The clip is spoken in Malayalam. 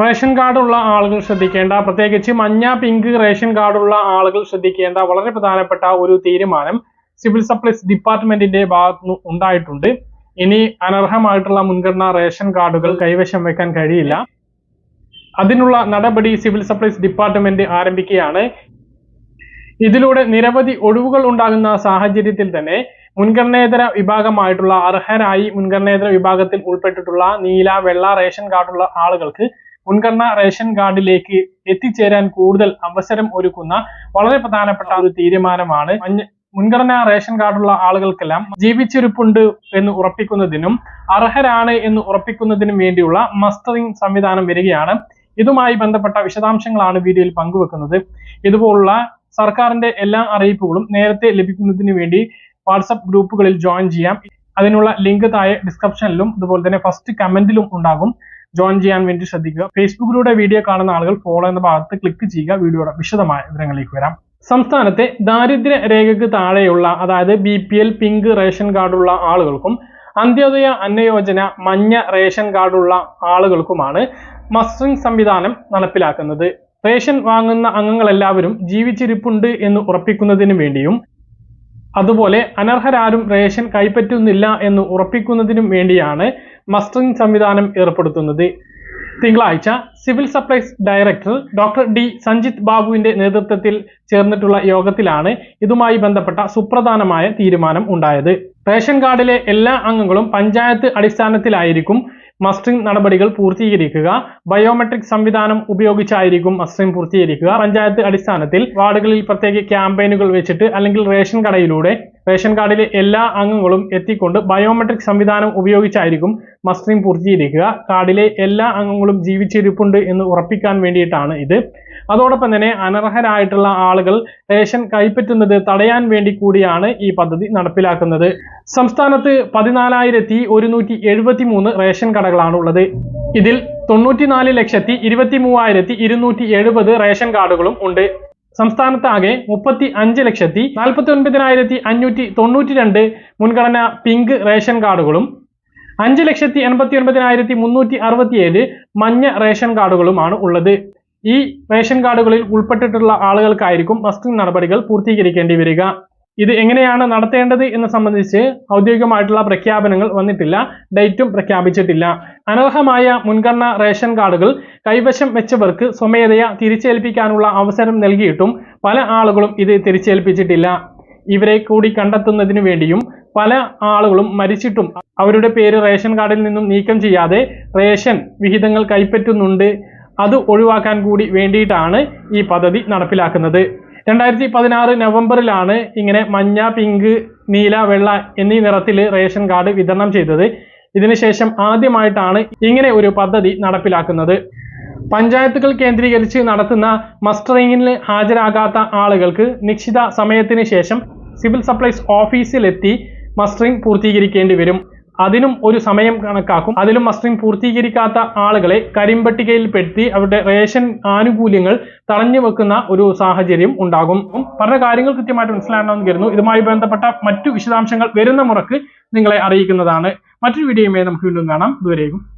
റേഷൻ കാർഡുള്ള ആളുകൾ ശ്രദ്ധിക്കേണ്ട പ്രത്യേകിച്ച് മഞ്ഞ പിങ്ക് റേഷൻ കാർഡുള്ള ആളുകൾ ശ്രദ്ധിക്കേണ്ട വളരെ പ്രധാനപ്പെട്ട ഒരു തീരുമാനം സിവിൽ സപ്ലൈസ് ഡിപ്പാർട്ട്മെന്റിന്റെ ഭാഗത്തു ഉണ്ടായിട്ടുണ്ട്. ഇനി അനർഹമായിട്ടുള്ള മുൻഗണന റേഷൻ കാർഡുകൾ കൈവശം വെക്കാൻ കഴിയില്ല. അതിനുള്ള നടപടി സിവിൽ സപ്ലൈസ് ഡിപ്പാർട്ട്മെന്റ് ആരംഭിക്കുകയാണ്. ഇതിലൂടെ നിരവധി ഒഴിവുകൾ ഉണ്ടാകുന്ന സാഹചര്യത്തിൽ തന്നെ മുൻഗണനേതര വിഭാഗമായിട്ടുള്ള അർഹരായി മുൻഗണനേതര വിഭാഗത്തിൽ ഉൾപ്പെട്ടിട്ടുള്ള നീല വെള്ള റേഷൻ കാർഡുള്ള ആളുകൾക്ക് മുൻഗണന റേഷൻ കാർഡിലേക്ക് എത്തിച്ചേരാൻ കൂടുതൽ അവസരം ഒരുക്കുന്ന വളരെ പ്രധാനപ്പെട്ട ഒരു തീരുമാനമാണ്. മുൻഗണന റേഷൻ കാർഡുള്ള ആളുകൾക്കെല്ലാം ജീവിച്ചിരിപ്പുണ്ട് എന്ന് ഉറപ്പിക്കുന്നതിനും അർഹരാണ് എന്ന് ഉറപ്പിക്കുന്നതിനും വേണ്ടിയുള്ള മസ്റ്ററിംഗ് സംവിധാനം വരികയാണ്. ഇതുമായി ബന്ധപ്പെട്ട വിശദാംശങ്ങളാണ് വീഡിയോയിൽ പങ്കുവെക്കുന്നത്. ഇതുപോലുള്ള സർക്കാരിന്റെ എല്ലാ അറിയിപ്പുകളും നേരത്തെ ലഭിക്കുന്നതിന് വേണ്ടി വാട്സപ്പ് ഗ്രൂപ്പുകളിൽ ജോയിൻ ചെയ്യാം. അതിനുള്ള ലിങ്ക് താഴെ ഡിസ്ക്രിപ്ഷനിലും അതുപോലെ തന്നെ ഫസ്റ്റ് കമന്റിലും ഉണ്ടാകും. ജോയിൻ ചെയ്യാൻ വേണ്ടി ശ്രദ്ധിക്കുക. ഫേസ്ബുക്കിലൂടെ വീഡിയോ കാണുന്ന ആളുകൾ ഫോളോ എന്ന ഭാഗത്ത് ക്ലിക്ക് ചെയ്യുക. വീഡിയോയുടെ വിശദമായ വിവരങ്ങളിലേക്ക് വരാം. സംസ്ഥാനത്തെ ദാരിദ്ര്യ രേഖയ്ക്ക് താഴെയുള്ള അതായത് B P L pink ration കാർഡുള്ള ആളുകൾക്കും അന്ത്യോദയ അന്നയോജന മഞ്ഞ റേഷൻ കാർഡുള്ള ആളുകൾക്കുമാണ് മസ്റ്ററിംഗ് സംവിധാനം നടപ്പിലാക്കുന്നത്. റേഷൻ വാങ്ങുന്ന അംഗങ്ങളെല്ലാവരും ജീവിച്ചിരിപ്പുണ്ട് എന്ന് ഉറപ്പിക്കുന്നതിന് വേണ്ടിയും അതുപോലെ അനർഹരാരും റേഷൻ കൈപ്പറ്റുന്നില്ല എന്ന് ഉറപ്പിക്കുന്നതിനും വേണ്ടിയാണ് മസ്റ്ററിംഗ് സംവിധാനം ഏർപ്പെടുത്തുന്നത്. തിങ്കളാഴ്ച civil supplies director doctor D Sanjith ബാബുവിന്റെ നേതൃത്വത്തിൽ ചേർന്നിട്ടുള്ള യോഗത്തിലാണ് ഇതുമായി ബന്ധപ്പെട്ട സുപ്രധാനമായ തീരുമാനം ഉണ്ടായത്. റേഷൻ കാർഡിലെ എല്ലാ അംഗങ്ങളും പഞ്ചായത്ത് അടിസ്ഥാനത്തിലായിരിക്കും മസ്റ്ററിംഗ് നടപടികൾ പൂർത്തീകരിക്കുക. ബയോമെട്രിക് സംവിധാനം ഉപയോഗിച്ചായിരിക്കും മസ്റ്ററിംഗ് പൂർത്തീകരിക്കുക. പഞ്ചായത്ത് അടിസ്ഥാനത്തിൽ വാർഡുകളിൽ പ്രത്യേക ക്യാമ്പയിനുകൾ വെച്ചിട്ട് അല്ലെങ്കിൽ റേഷൻ കടയിലൂടെ റേഷൻ കാർഡിലെ എല്ലാ അംഗങ്ങളും എത്തിക്കൊണ്ട് ബയോമെട്രിക് സംവിധാനം ഉപയോഗിച്ചായിരിക്കും മസ്റ്ററിംഗ് പൂർത്തീകരിക്കുക. കാർഡിലെ എല്ലാ അംഗങ്ങളും ജീവിച്ചിരിപ്പുണ്ട് എന്ന് ഉറപ്പിക്കാൻ വേണ്ടിയിട്ടാണ് ഇത്. അതോടൊപ്പം തന്നെ അനർഹരായിട്ടുള്ള ആളുകൾ റേഷൻ കൈപ്പറ്റുന്നത് തടയാൻ വേണ്ടി കൂടിയാണ് ഈ പദ്ധതി നടപ്പിലാക്കുന്നത്. സംസ്ഥാനത്ത് പതിനാലായിരത്തി ഒരുന്നൂറ്റി എഴുപത്തി മൂന്ന് റേഷൻ കടകളാണ് ഉള്ളത്. ഇതിൽ തൊണ്ണൂറ്റിനാല് ലക്ഷത്തി ഇരുപത്തി മൂവായിരത്തി ഇരുന്നൂറ്റി എഴുപത് റേഷൻ കാർഡുകളും ഉണ്ട്. സംസ്ഥാനത്താകെ മുപ്പത്തി അഞ്ച് ലക്ഷത്തി നാൽപ്പത്തി ഒൻപതിനായിരത്തി അഞ്ഞൂറ്റി തൊണ്ണൂറ്റി രണ്ട് മുൻഗണന പിങ്ക് റേഷൻ കാർഡുകളും അഞ്ച് ലക്ഷത്തി എൺപത്തി ഒൻപതിനായിരത്തി മുന്നൂറ്റി അറുപത്തിയേഴ് മഞ്ഞ റേഷൻ കാർഡുകളുമാണ് ഉള്ളത്. ഈ റേഷൻ കാർഡുകളിൽ ഉൾപ്പെട്ടിട്ടുള്ള ആളുകൾക്കായിരിക്കും മസ്റ്റിംഗ് നടപടികൾ പൂർത്തീകരിക്കേണ്ടി വരിക. ഇത് എങ്ങനെയാണ് നടത്തേണ്ടത് എന്ന് സംബന്ധിച്ച് ഔദ്യോഗികമായിട്ടുള്ള പ്രഖ്യാപനങ്ങൾ വന്നിട്ടില്ല ഡേറ്റും പ്രഖ്യാപിച്ചിട്ടില്ല. അനർഹമായ മുൻഗണന റേഷൻ കാർഡുകൾ കൈവശം വെച്ചവർക്ക് സ്വമേധയാ തിരിച്ചേൽപ്പിക്കാനുള്ള അവസരം നൽകിയിട്ടും പല ആളുകളും ഇത് തിരിച്ചേൽപ്പിച്ചിട്ടില്ല. ഇവരെ കൂടി കണ്ടെത്തുന്നതിന് വേണ്ടിയും പല ആളുകളും മരിച്ചിട്ടും അവരുടെ പേര് റേഷൻ കാർഡിൽ നിന്നും നീക്കം ചെയ്യാതെ റേഷൻ വിഹിതങ്ങൾ കൈപ്പറ്റുന്നുണ്ട്. അത് ഒഴിവാക്കാൻ കൂടി വേണ്ടിയിട്ടാണ് ഈ പദ്ധതി നടപ്പിലാക്കുന്നത്. രണ്ടായിരത്തി പതിനാറ് നവംബറിലാണ് ഇങ്ങനെ മഞ്ഞ പിങ്ക് നീല വെള്ള എന്നീ നിറത്തിൽ റേഷൻ കാർഡ് വിതരണം ചെയ്തത്. ഇതിനുശേഷം ആദ്യമായിട്ടാണ് ഇങ്ങനെ ഒരു പദ്ധതി നടപ്പിലാക്കുന്നത്. പഞ്ചായത്തുകൾ കേന്ദ്രീകരിച്ച് നടത്തുന്ന മസ്റ്ററിംഗിന് ഹാജരാകാത്ത ആളുകൾക്ക് നിശ്ചിത സമയത്തിന് ശേഷം സിവിൽ സപ്ലൈസ് ഓഫീസിലെത്തി മസ്റ്ററിംഗ് പൂർത്തീകരിക്കേണ്ടി വരും. അതിനും ഒരു സമയം കണക്കാക്കും. അതിലും മസ്ലിം പൂർത്തീകരിക്കാത്ത ആളുകളെ കരിമ്പട്ടികയിൽപ്പെടുത്തി അവരുടെ റേഷൻ ആനുകൂല്യങ്ങൾ തടഞ്ഞു വെക്കുന്ന ഒരു സാഹചര്യം ഉണ്ടാകും. പറഞ്ഞ കാര്യങ്ങൾ കൃത്യമായിട്ട് മനസ്സിലാക്കണമെന്ന് കരുതുന്നു. ഇതുമായി ബന്ധപ്പെട്ട മറ്റു വിശദാംശങ്ങൾ വരുന്ന മുറക്ക് നിങ്ങളെ അറിയിക്കുന്നതാണ്. മറ്റൊരു വീഡിയോയുമായി നമുക്ക് വീണ്ടും കാണാം. ഇതുവരെയും